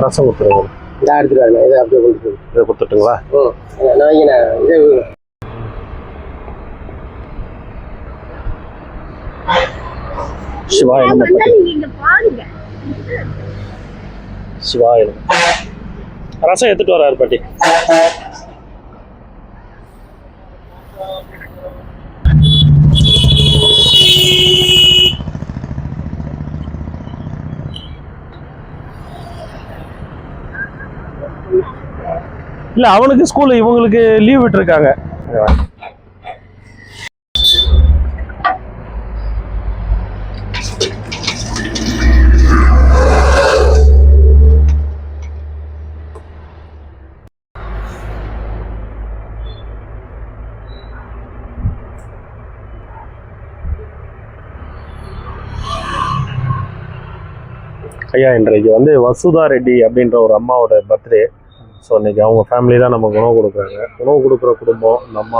ரசம் கொடுத்துருங்க இந்த எடுத்துட்டு வரணும் இதை அப்படியே கொண்டு இதை கொடுத்துட்டுங்களா? ம் நான் இங்கே இதை சிவாய சிவாய. ரசம் எடுத்துட்டு வராரு பாட்டி. இல்ல அவனுக்கு ஸ்கூல்ல இவங்களுக்கு லீவ் விட்டுருக்காங்க. ஐயா இன்றைக்கு வந்து வசுதா ரெட்டி அப்படின்ற ஒரு அம்மாவோட பர்த்டே ஸோ இன்னைக்கு அவங்க ஃபேமிலி தான் நமக்கு உணவு கொடுக்குறாங்க. உணவு கொடுக்குற குடும்பம் நம்ம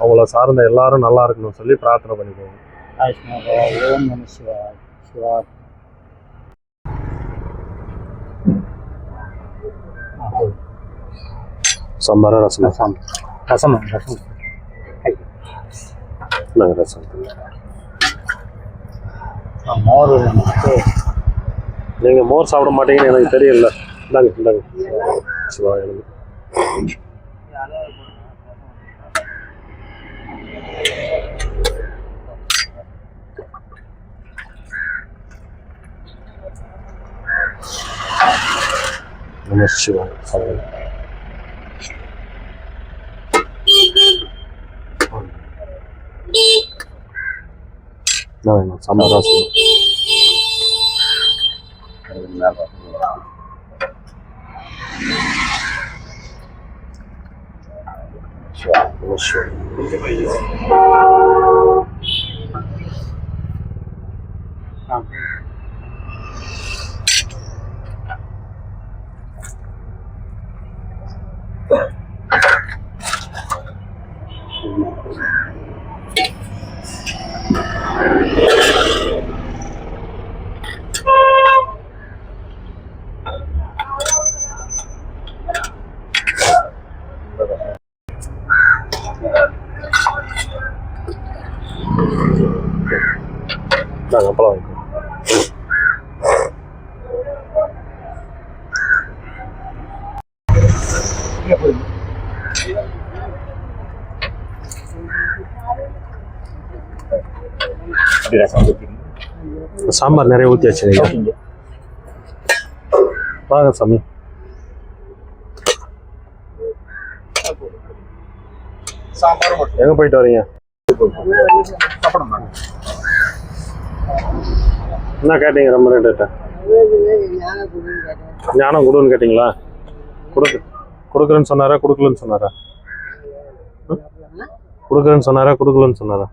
அவங்கள சார்ந்த எல்லாரும் நல்லா இருக்கணும்னு சொல்லி பிரார்த்தனை பண்ணிக்கோங்க. சம்பார ரசம். ரசம். ரசம் ரசம். நாங்கள் ரசம்? மோர் நீங்கள் மோர் சாப்பிட மாட்டீங்கன்னு எனக்கு தெரியல. இந்தாங்க இந்தாங்க சிவா எனக்கு நம சிவாய் சொல்லுங்க என்ன வேணும் சாம்பார் ரசம் நம சிவாய் நாங்கள் அப்பளம் வாங்கிக்கிறோம் சாம்பார் நிறைய ஊற்றி வச்சுருங்க வாங்க சாமி. எங்க போயிட்டு வரீங்க? என்ன கேட்டீங்க ரொம்ப ரேட்டு ஞானம் கொடுன்னு கேட்டீங்களா? கொடுக்கு கொடுக்குறேன்னு சொன்னாரா கொடுக்கலன்னு சொன்னாரா? கொடுக்குறேன்னு சொன்னாரா கொடுக்கலன்னு சொன்னாரா?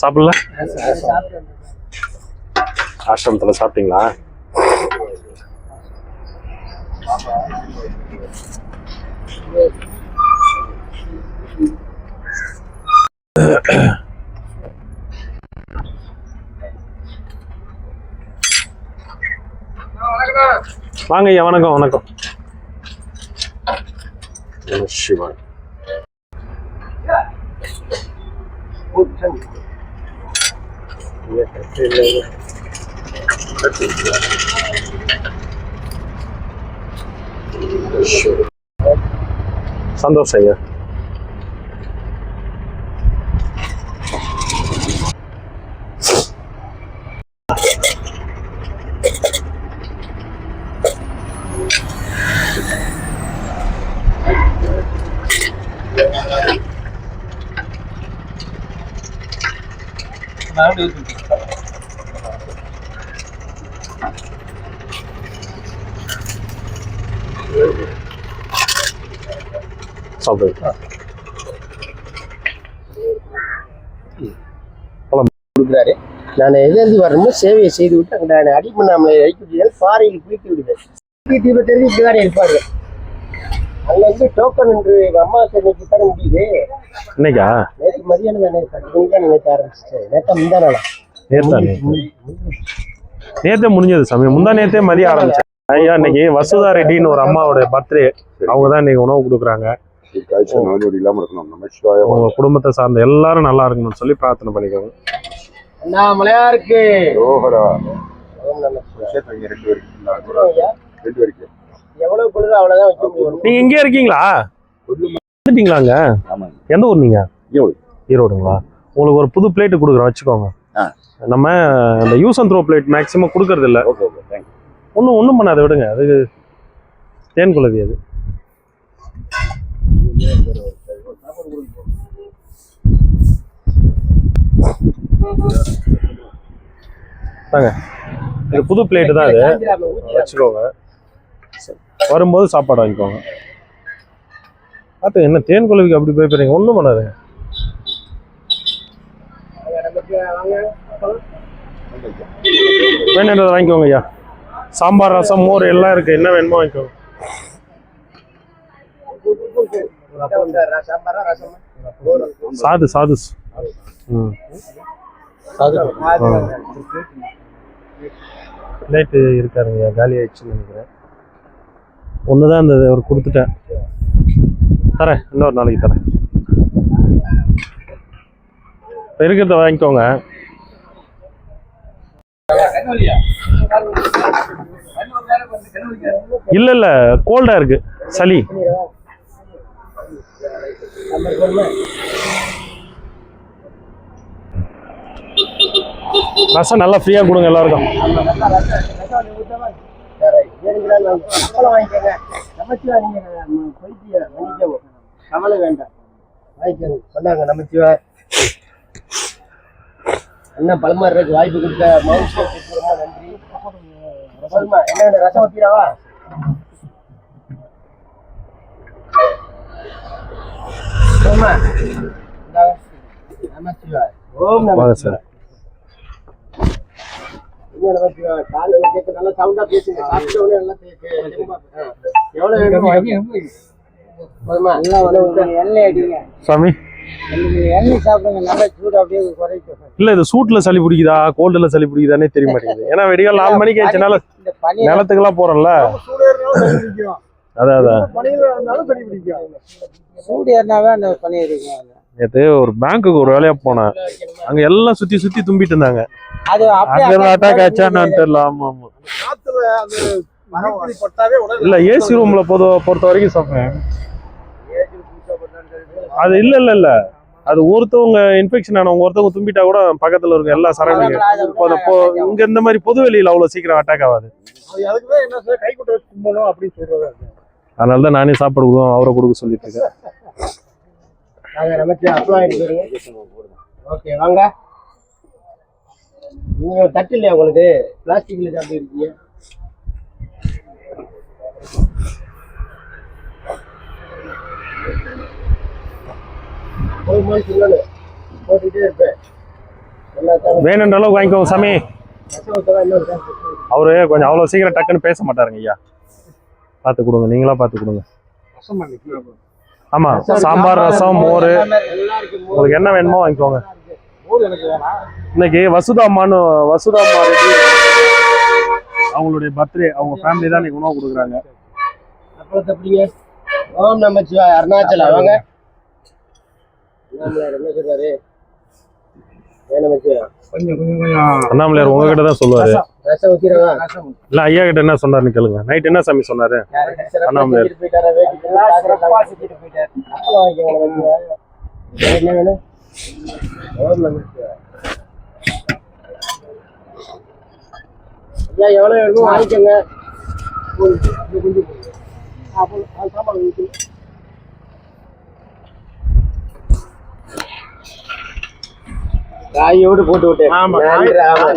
சாப்பிடல? ஆசிரமத்தில் சாப்பிட்டீங்களா? வாங்க ஐயா வணக்கம் வணக்கம். நம சந்தோஷம் ஐயா சாப்பிடுங்க கொடுக்குறாரு நான் எதிர்ந்து வரணுமோ சேவையை செய்து விட்டு அங்கே நான் அடிமண்ணாமலை இறக்கி விடுதல் பாறையில் குளித்து விடுவேன். தீப தெரிஞ்சு இப்படிதான் இருப்பாரு அதுல வந்து டோக்கன் என்று அம்மா இன்னைக்கு தர முடியுது இன்னைக்கா நேற்று மதியானம் தானே தான் நேற்று ஆரம்பிச்சிச்சு நேற்று முந்தா நாளா? நேத்தா நேத்தே. முடிஞ்சது சாமி முந்தா நேத்தே மதியம் ஆரம்பிச்சேன். ஐயா இன்னைக்கு வசுதா ரெட்டின்னு ஒரு அம்மாவோட பர்த்டே அவங்க தான் இன்னைக்கு உணவு கொடுக்குறாங்க. உங்க குடும்பத்தை சார்ந்த எல்லாரும் நல்லா இருக்கணும்னு சொல்லி பிரார்த்தனை பண்ணிக்கோங்க அண்ணா மலையா இருக்கு ரோகரா ஓம் நம சிவாய. விஷயத்தை இங்க ரெண்டு வரைக்கும் எவ்வளவு பொழுது அவ்வளவுதான் வைக்க முடியும்? நீங்க இங்கே இருக்கீங்களா? வந்துட்டீங்களாங்க எந்த ஊர் நீங்க? ஈரோடு. ஈரோடுங்களா? உங்களுக்கு ஒரு புது பிளேட் கொடுக்குறோம் வச்சுக்கோங்க. நம்ம இந்த use and throw blade maximum கொடுக்கறது இல்ல. ஒன்றும் ஒன்றும் பண்ணாத விடுங்க. அது தேன் குலவி அது. தாங்க. இது புது பிளேட்டு தான் இது. வச்சுக்கோங்க. சரி. வரும்போது சாப்பாடு வாங்கிக்கோங்க. பார்த்து என்ன தேன் குழவிக்கு அப்படி போய் போறீங்க ஒன்றும் பண்ணாதுங்க வேணுன்றதை வாங்கிக்கோங்க ஐயா. சாம்பார் ரசம் மோர் எல்லாம் இருக்கு. என்ன வேணுமோ வாங்கிக்கோங்க. சாது சாது. ம். பிளேட்டு இருக்காருங்க காலி ஆயிடுச்சுன்னு நினைக்கிறேன். ஒன்று தான் இந்த ஒரு கொடுத்துட்டேன். தரேன் இன்னொரு நாளைக்கு தரேன். இப்போ இருக்கிறத வாங்கிக்கோங்க. இல்லை இல்லை கோல்டாக இருக்கு. சளி. ரசம் நல்லா ஃப்ரீயாக கொடுங்க எல்லாருக்கும். கவலை வேண்டாம் சொன்னாங்க நமச்சிவா என்ன பழமாறுறதுக்கு வாய்ப்பு கொடுத்த ரொம்ப நன்றி. சொல்லுமா என்ன ரசம் ஊத்திராவா சொல்லுமா இந்தாங்க. நமச்சிவா ஓம் வாங்க சாமி. எண்ணெய் சாப்பிடுங்க நல்லா சூடு அப்படியே குறைக்கும் இல்ல இது சூட்ல சளி பிடிக்குதா? கோல்டுல சளி பிடிக்குதானே தெரிய மாட்டேங்குது. ஏன்னா வெடிகால் நாலு மணிக்கு ஆச்சுனால இந்த பனி நிலத்துக்கெல்லாம் போறோம்ல. அதான் அதான். சூடு ஏறினாவே அந்த பனி இருக்கும் நேத்து ஒரு பேங்க்குக்கு ஒரு வேலையா போனேன். அங்க எல்லாம் சுத்தி சுத்தி தும்பிட்டு இருந்தாங்க. அது அங்க அட்டாக் ஆச்சான்னு தெரியல. ஆமா ஆமா. இல்ல ஏசி ரூம்ல பொது பொறுத்த வரைக்கும் சொல்றேன் அது இல்ல இல்ல இல்ல. அது ஒருத்தவங்க இன்ஃபெக்ஷன் ஆனவங்க ஒருத்தவங்க தும்பிட்டா கூட பக்கத்துல இருக்க எல்லா சரௌண்டிங் இங்க இந்த மாதிரி பொது வெளியில அவ்வளவு சீக்கிரம் அட்டாக் ஆகாது. அதனால தான் நானே சாப்பாடு அவரை கொடுக்க சொல்லிட்டு இருக்கேன். நாங்க நமக்கு அப்ளை ஓகே வாங்க. நீங்க தட்டு இல்லையா உங்களுக்கு? பிளாஸ்டிக்ல சாப்பிட்டு இருக்கீங்க. ஒரு மாதிரி சொல்லணும் இருப்பேன். வேணுன்ற வாங்கிக்கோங்க சாமி. அவரு கொஞ்சம் அவ்வளவு சீக்கிரம் டக்குன்னு பேச மாட்டாருங்க ஐயா. பார்த்து கொடுங்க நீங்களா பார்த்து கொடுங்க. ஆமா சாம்பார் ரசம் மோர். உங்களுக்கு என்ன வேணுமோ வாங்கிக்கோங்க. இன்னைக்கு வசுதா அம்மான்னு வசுதா அம்மா ரெட்டி அவங்களுடைய பர்த்டே அவங்க ஃபேமிலி தான் இன்னைக்கு உணவு கொடுக்குறாங்க. ஓம் நமச்சிவாய் அருணாச்சலா வாங்க. என்ன அண்ணாமலையார் உங்ககிட்ட தான் சொல்லுவாரு. இல்ல ஐயா கிட்ட என்ன சொன்னாருன்னு கேளுங்க. நைட் என்ன சாமி சொன்னாரு? அண்ணாமலையார். வேட்டிக்கு போயிட்டாரு அப்பளம் வாங்கிக்கோங்க நமச்சிவாய் வேற என்ன வேணும் ஓம் நமச்சிவாய் ஐயா எவ்வளவு வேணுமோ வாங்கிக்கோங்க கொஞ்சம் கொஞ்சம் அப்பளம் அது சாப்பாடு ஊற்றி காயோடு போட்டு விட்டேன். ஆமா,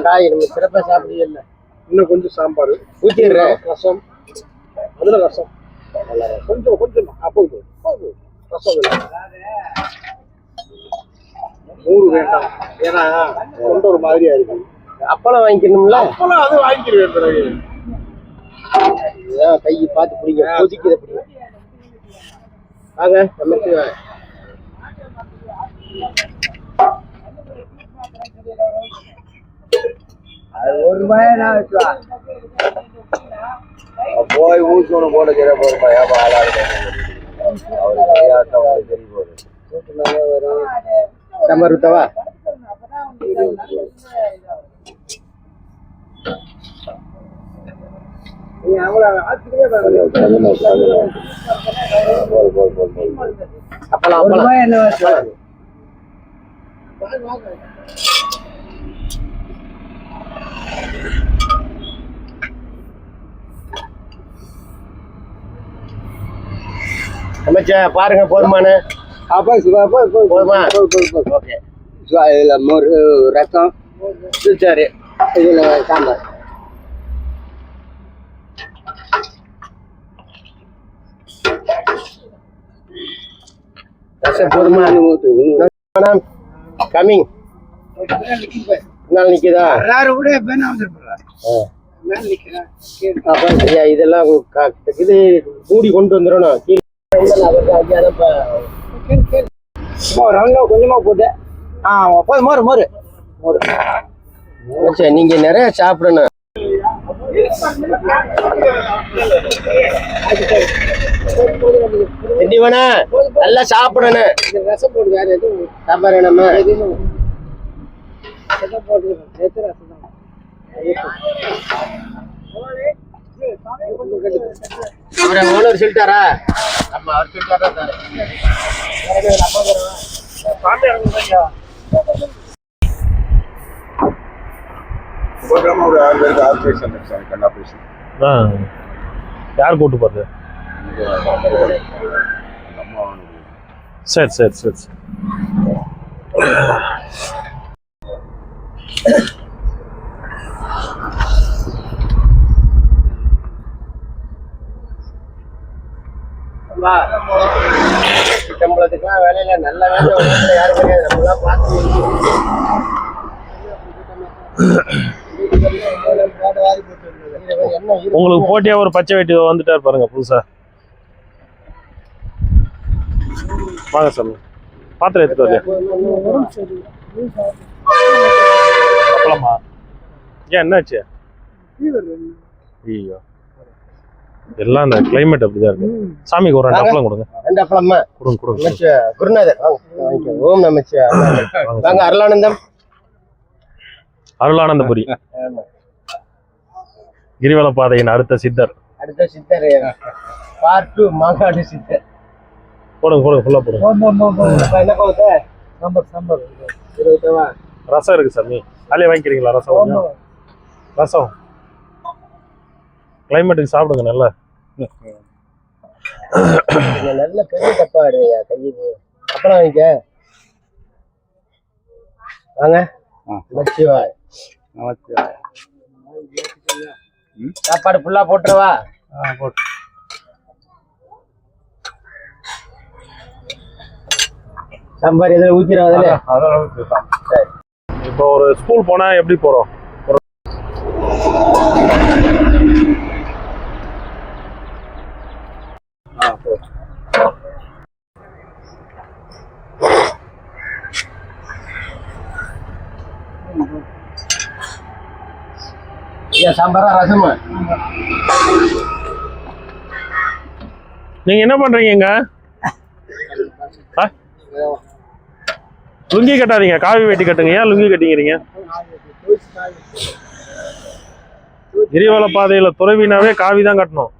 காய் நம்ம சிறப்பா சாப்பிடுறீங்கல்ல இன்னும் கொஞ்சம் சாம்பார். ஊத்திடுறேன். ரசம். அதுல ரசம். கொஞ்சம் கொஞ்சம். அப்போ ரசம் நூறு வேண்டாம். ஏன்னா கொண்டு ஒரு மாதிரியா இருக்கு அப்பளம் வாங்கிக்கணும்ல? அப்பெல்லாம் அது வாங்கிக்கிறேன் பிறகு. இதுதான் கை பார்த்து பிடிங்க. கொதிக்குது பிடிங்க வாங்க அது ஒரு ரூபாய் நான் வச்சுவா. போய் ஊசி ஒன்று போட. சரியா போறப்பா ஏப்பா ஆளா அவருக்கு தெரியாத தெரிய போகுது சமருத்தவா நீ அவளை ஆத்துக்கவே போது போது போது போது அப்பலாம் அப்பலாம். என்ன அமைச்சா பாருங்க போதுமான. அப்பா சிவா போய் போய் போதுமா? ஓகே. இதில் மோர் ரசம் சரி இதில் சாம்பார். ரசம் போதுமா கமிங் நாள் நிக்குதா? எல்லாரும் கூட பேனா ஐயா இதெல்லாம் இது மூடி கொண்டு வந்துடணும் கொஞ்சமாக போட்டு. ஆ போதும் மோர் மோர். மோர். சரி, நீங்க நிறைய சாப்பிடணும் நல்லா சாப்பிடணும் ரசம் போடு வேறு எதுவும் சாப்பாடு நம்ம எதுவும் ரசம் போட்டு நேற்று ரசம் தான் அவரை ஓனர் சொல்லிட்டாரா? ஆமா அவர் சொல்லிட்டாரா ஒரு ஆறு சார் ஆ. யார் கூட்டு போறது? சரி சரி சரி சரி. சம்பளத்துக்குலாம் வேலையில நல்ல வேலை யாரும் கிடையாது. நம்மளாம் பார்த்து? உங்களுக்கு போட்டியா ஒரு பச்சை வெட்டி வந்துட்டார் பாருங்க புதுசா. வாங்க சாமி. பாத்திரம் எடுத்துட்டு வரலையா? அப்பளமா ஏன் என்னாச்சு? ஐயோ எல்லாம் அந்த கிளைமேட் அப்படிதான் இருக்கு. சாமிக்கு ஒரு ரெண்டு அப்பளம் கொடுங்க. ரெண்டு அப்பளம்மா கொடுங்க கொடுங்க குருநாதர். ஓம் நமச்சிவ வாங்க அருளானந்தம். அருளானந்தபுரி. கிரிவல பாதையின் அடுத்த சித்தர். அடுத்த சித்தர் பார்ட் டூ மாங்காடு சித்தர். போடுங்க போடுங்க ஃபுல்லா போடுங்க. என்ன சாம்பார் சாம்பார். ரசம் இருக்கு சாமி. அதிலே வாங்கிக்கிறீங்களா ரசம்? கொஞ்சம் ரசம்? கிளைமேட்டுக்கு சாப்பிடுங்க நல்லா. நல்ல பெரிய தப்பா ஆடுவீங்க கையுக்கு அப்பளம் வாங்கிக்க. வாங்க. நமச்சிவாய். சாப்பாடு ஃபுல்லா போட்டுருவா. சாம்பார் எதுல ஊத்திடும் அதுல? சரி. இப்போ ஒரு ஸ்கூல் போனா எப்படி போறோம்? ஐயா சாம்பாரா ரசமா? நீங்க என்ன பண்றீங்க? லுங்கி கட்டாதீங்க காவி வெட்டி கட்டுங்க. ஏன் லுங்கி கட்டிக்கிறீங்க கிரிவல பாதையில துறவினாவே காவி தான் கட்டணும்.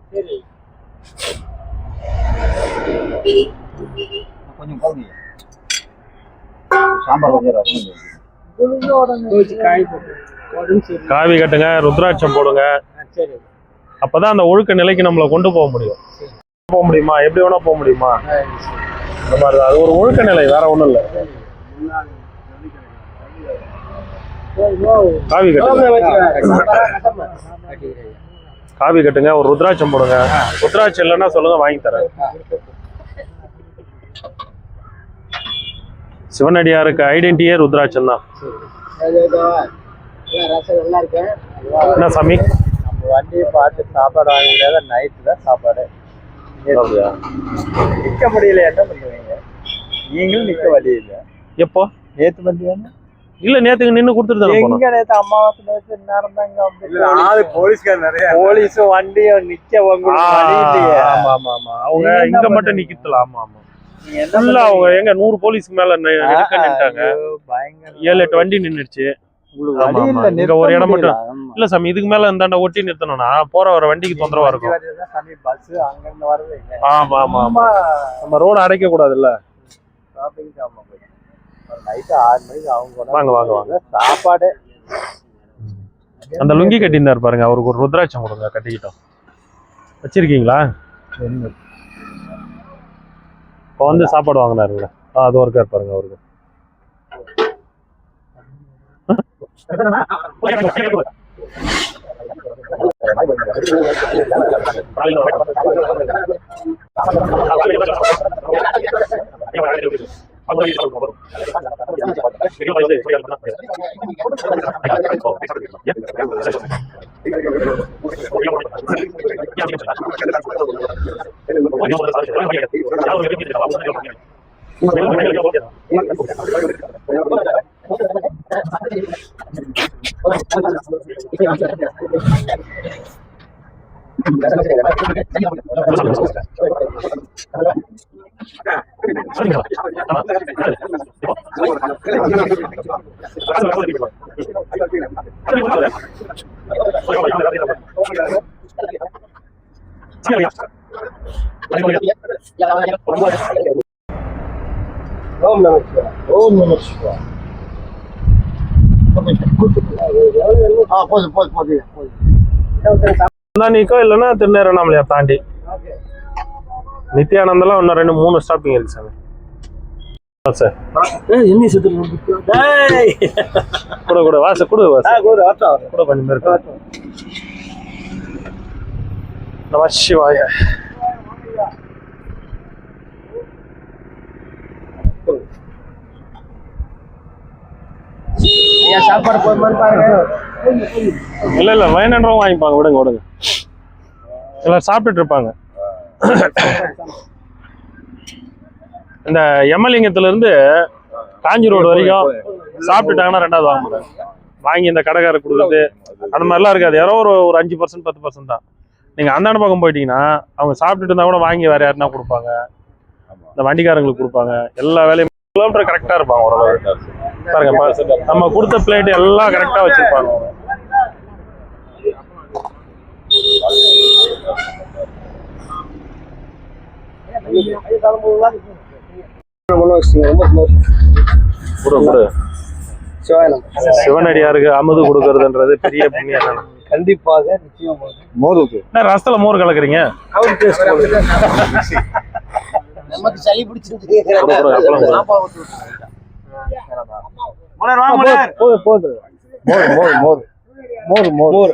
காவி கட்டுங்க ருத்ராட்சம் போடுங்க. அப்பதான் அந்த ஒழுக்க நிலைக்கு நம்மளை கொண்டு போக முடியும். போக முடியுமா? எப்படி வேணா போக முடியுமா? இந்த மாதிரி. அது ஒரு ஒழுக்க நிலை வேற ஒண்ணும் இல்ல. காவி கட்டுங்க. காவி கட்டுங்க. ஒரு ருத்ராட்சம் போடுங்க. ருத்ராட்சம் இல்லைன்னா சொல்லுங்க வாங்கி தரேன். சிவனடியாருக்கு ஐடென்டிட்டியே ருத்ராட்சம் தான். என்ன சாமி? நம்ம வண்டியை பார்த்து சாப்பாடு வாங்க முடியாத நைட்டு தான் சாப்பாடு. நிக்க முடியல என்ன பண்ணுவீங்க நீங்களும் நிக்க வழி இல்ல. எப்போ? நேத்து வந்தீங்க இல்ல நேத்துக்கு நின்னு கொடுத்துட்டு எங்க நேத்து அமாவாசை நேத்து நேரம் தான் இங்க போலீஸ்கார் நிறைய போலீஸும் வண்டியும் நிக்க ஆமா ஆமா ஆமா. அவங்க இங்க மட்டும் பண்றீங்க? நிக்கல. ஆமா ஆமா. ஃபுல்லா அவங்க பண்றீங்க? எங்க நூறு போலீஸ்க்கு மேல நெ- நெருக்க நின்ட்டாங்க. ஏழு எட்டு வண்டி நின்னுச்சு இங்க ஒரு இடம். மட்டும். இல்ல சாமி இதுக்கு மேல இந்தாண்ட ஒட்டி நிறுத்தணும்னா போற வர வண்டிக்கு தொந்தரவா இருக்கும். வர்றதுதான் சாமி பஸ் அங்க இருந்து வருது இங்க. ஆமா ஆமா. ஆமா நம்ம ரோடு அடைக்க கூடாதுல்ல night ஆறு மணிக்கு அவங்க வாங்க, வாங்க, வாங்க. சாப்பாடு. அந்த லுங்கி கட்டியிருந்தாரு பாருங்க அவருக்கு ஒரு ருத்ராட்சம் கொடுங்க கட்டிக்கிட்டோம். வச்சிருக்கீங்களா? இப்போ வந்து சாப்பாடு வாங்கினாருங்களா ஆ அது ஒருக்கா பாருங்க அவருக்கு. Gracias. ஓம் நம ஓம் நம சிவாய. ஆ போதும் போதும் போதும் நீக்கோ இல்லைன்னா திருநேரணாமலையா தாண்டி நித்யானந்தெல்லாம் இன்னும் ரெண்டு மூணு ஸ்டாப்பிங் இருக்கு சாமி. சார். என்ன செத்து கூட கூட வாச கொடு வாச கூட கொஞ்சம் பேர் இருக்காங்க. நம சிவாய. ஏன் சாப்பாடு போதுமான்னு பாருங்க. இல்ல இல்ல வேணுன்றவங்க வாங்கிப்பாங்க. விடுங்க விடுங்க. எல்லாம் சாப்பிட்டுட்டு இருப்பாங்க. இந்த எமலிங்கத்துல இருந்து காஞ்சி ரோடு வரைக்கும் சாப்பிட்டுட்டாங்கன்னா ரெண்டாவது வாங்க மாட்டாங்க வாங்கி இந்த கடைக்காரர் கொடுக்குறது அந்த மாதிரிலாம் இருக்காது. யாரோ ஒரு ஒரு அஞ்சு பர்சன்ட் பத்து பர்சன்ட் தான். நீங்க அந்தாண்ட பக்கம் போயிட்டீங்கன்னா அவங்க சாப்பிட்டுட்டு இருந்தா கூட வாங்கி வேற யாருன்னா கொடுப்பாங்க. இந்த வண்டிக்காரங்களுக்கு கொடுப்பாங்க. எல்லா வேலையும் கிலோமீட்டர் கரெக்டா இருப்பாங்க ஓரளவு. பாருங்க. நம்ம கொடுத்த பிளேட் எல்லாம் கரெக்டா வச்சிருப்பாங்க. சிவனடியாருக்கு அமுது கொடுக்கறதுன்றது பெரிய புண்ணியம் தானே கண்டிப்பாக நிச்சயமாக. மோதுக்கு. என்ன ரசத்துல மோர் கலக்குறீங்க? நமக்கு சளி பிடிச்சிருக்கு மோர் மோர் மோர். மோர் மோர் மோர்.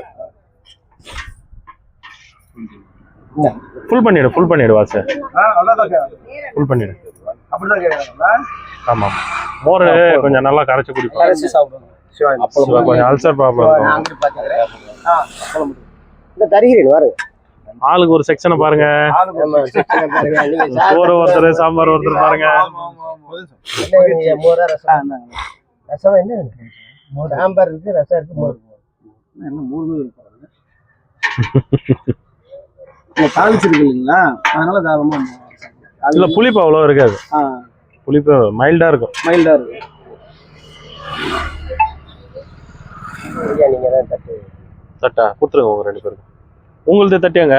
ஃபுல் பண்ணிடு ஃபுல் பண்ணிடு வாச. ஃபுல் பண்ணிடு. அப்படிதான் கேட்கறாங்களா ஆமா ஆமா மோர் கொஞ்சம் நல்லா கரைச்சு குடிப்பாங்க கரைச்சி கொஞ்சம் அல்சர் ப்ராப்ளம் இந்த தருகிறேன் பாருங்க. ஆளுக்கு ஒரு செக்ஷனை பாருங்க. சோறு ஒருத்தர் சாம்பார் ஒருத்தர் பாருங்க? மோரா ரசம்? ரசம் என்ன? சாம்பார் இருக்கு ரசம் இருக்கு மோர். தாளிச்சிருக்கு இல்லைங்களா? அதனால தாராளமா இல்ல புளிப்பு அவ்வளோ இருக்காது. புளிப்பு மைல்டா இருக்கும். மைல்டா இருக்கு ஐயா, நீங்க தான் தட்டு. தட்டா? கொடுத்துருங்க உங்க ரெண்டு பேருக்கு உங்களுது தட்டியாங்க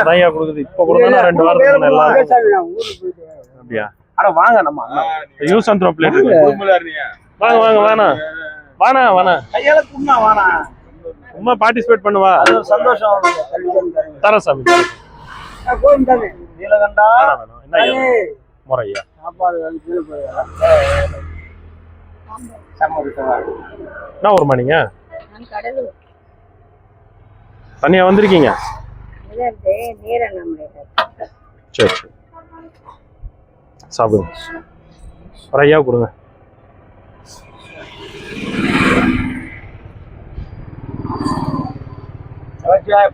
நிறையா கொடுக்குது. இப்ப கொடுத்தா ரெண்டு வாரத்துக்கு முன்ன எல்லாம் அப்படியா? அட வாங்க நம்ம யூஸ் அண்ட் பிளேட் வாங்க வாங்க வேணாம் வாணா வேணா கையால குண்ணா வாணா சும்மா பார்ட்டிசிபேட் பண்ணுவா? அது ஒரு சந்தோஷம். தர சாமி. நீலகண்டா. என்ன? முறையா? என்ன ஒரு மணிங்க தனியா வந்திருக்கீங்க? சரி சரி. சாப்பிடுங்க. ஒரு ஐயா கொடுங்க.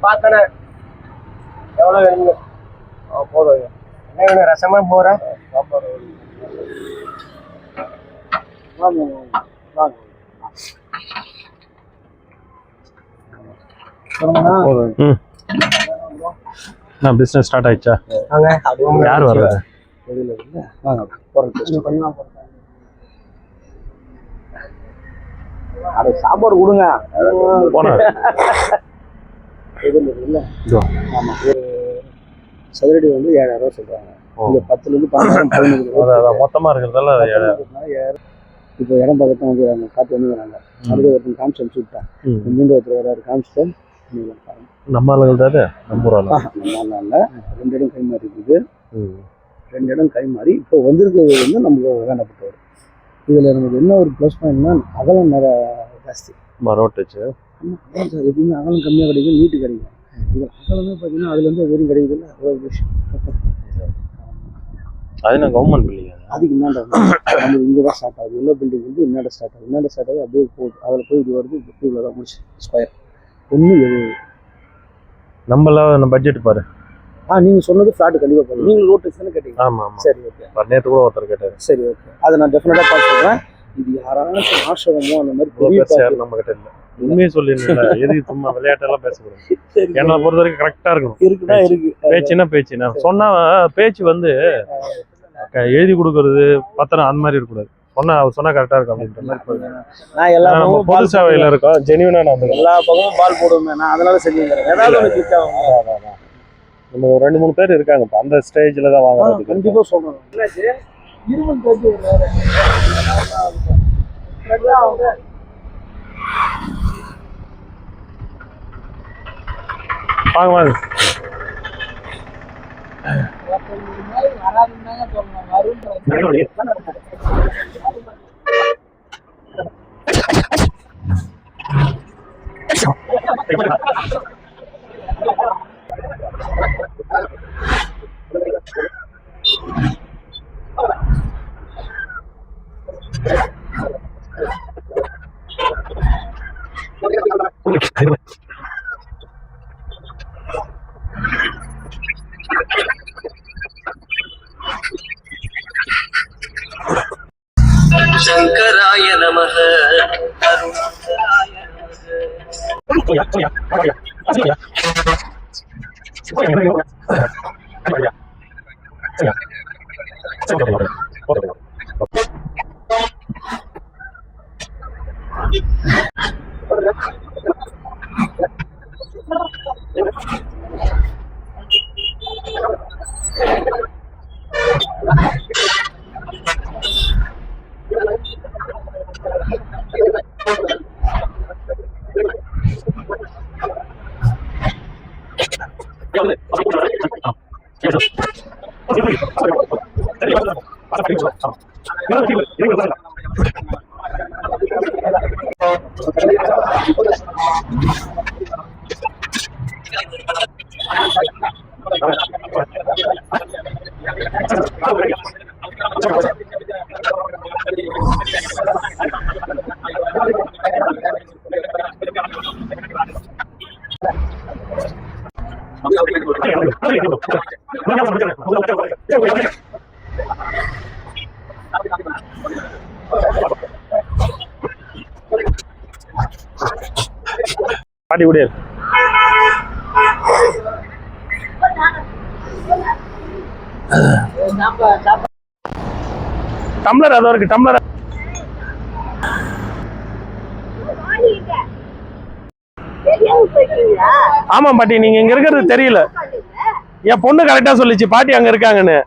பார்க்கணும். எவ்வளோ வேணுங்க போதும் என்ன வேணும்? ரசமா போற வாங்க வாங்க. ம். நான் பிஸ்னஸ் ஸ்டார்ட் ஆயிடுச்சா? வாங்க. யார் வர்றது? வாங்க அது சாப்பாடு கொடுங்க. போனார் எதுவும் இல்லை. இதோ. ஆமா ஒரு சதுரடி வந்து ஏழாயிரம் ரூபா சொல்றாங்க. ஓ. இங்க பத்துல இருந்து பன்னெண்டாயிரம் பதினஞ்சு மொத்தமாக இருக்கிறதால ஏழாயிரம். இப்போ இடம் பக்கத்தான் வந்து அவங்க காத்து வந்து வராங்க அடுத்த ஒருத்தன் காமிச்சு அனுப்பிச்சு விட்டான். மீண்டும் ஒருத்தர் வராரு காமிச்சு நம்ம ஆளுகள் தானே நம்ம ஆளு நம்ம இல்லை. ரெண்டு இடம் கை மாறி இருக்குது. ரெண்டு இடம் கை மாறி. இப்போ வந்திருக்கிறது வந்து நமக்கு வேண்டப்பட்டவர் இதில் நமக்கு என்ன ஒரு ப்ளஸ் பாயிண்ட்னா அகலம் நிறைய ஜாஸ்தி. மரோட் வச்சு ஆமாம் சார் எப்பயுமே அகலம் கம்மியாக கிடைக்கும் நீட்டு கிடைக்கும். இது அகலமே பார்த்தீங்கன்னா அதுலேருந்து வெறும் கிடைக்குதுல்ல ஒரு விஷயம் அது நான் கவர்மெண்ட் பில்டிங் அதுக்கு இன்னாண்ட நம்ம இங்கே தான் ஸ்டார்ட் ஆகுது. உள்ள பில்டிங் வந்து இன்னாண்ட ஸ்டார்ட் ஆகுது. இன்னாண்ட ஸ்டார்ட் ஆகுது அப்படியே போகுது. அதில் போய் இது வருது இவ்வளோ தான் முடிச்சு ஸ்கொயர் ஒன்று எழுபது நம்மள பட்ஜெட் பாரு. ஆ நீங்கள் சொன்னது ஃப்ளாட் கண்டிப்பாக போதும் நீங்கள் ரோட்டு தானே கேட்டீங்க. ஆமா ஆமா. சரி ஓகே நேற்று கூட ஒருத்தர் கேட்டாரு. சரி ஓகே அதை நான் டெஃபினட்டாக பார்த்து சொல்கிறேன் இது யாராச்சும் ஆசிரமமோ அந்த மாதிரி பெரிய நம்ம கிட்ட இல்லை. உண்மையை சொல்லிருந்தேன் எதுக்கு சும்மா விளையாட்டெல்லாம் பேசக்கூடாது. என்னை பொறுத்த வரைக்கும் கரெக்டாக இருக்கணும். இருக்குதான் இருக்கு. பேச்சுன்னா பேச்சு நான் சொன்னா பேச்சு வந்து எழுதி கொடுக்கறது பத்திரம் அந்த மாதிரி இருக்கக்கூடாது. சொன்னா அவர் சொன்னா கரெக்டாக இருக்கும் அப்படின்ற நான் எல்லா பக்கமும் பொது பால் சேவையில் இருக்கோம். ஜெனியூனா நான் எல்லா பக்கமும் பால் போடுவேன். நான் அதனால செஞ்சுக்கிறேன் ஏதாவது ஒன்று கிளிக் ஆகும். நம்ம ஒரு ரெண்டு மூணு பேர் இருக்காங்க. இப்போ அந்த ஸ்டேஜில் தான் வாங்குறதுக்கு கண்டிப்பாக இருமல் பேச்சு வேறு. வாங்க சங்கராய நமக அருணாய நமக Okay. 啊，原来这个没有办法。டம்ளர் அதோ இருக்கு டம்ளர். ஆமா பாட்டி நீங்க இங்க இருக்கிறது தெரியல. என் பொண்ணு கரெக்டா சொல்லிச்சு பாட்டி அங்க இருக்காங்கன்னு.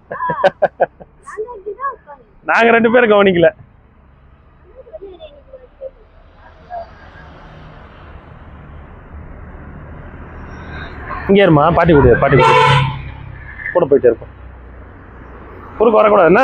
நாங்க ரெண்டு பேரும் கவனிக்கல. இங்கே இருமா பாட்டி கொடு பாட்டி கொடு. கூட போயிட்டு இருப்போம். குறுக்க வரக்கூடாது என்ன?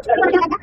Itu model.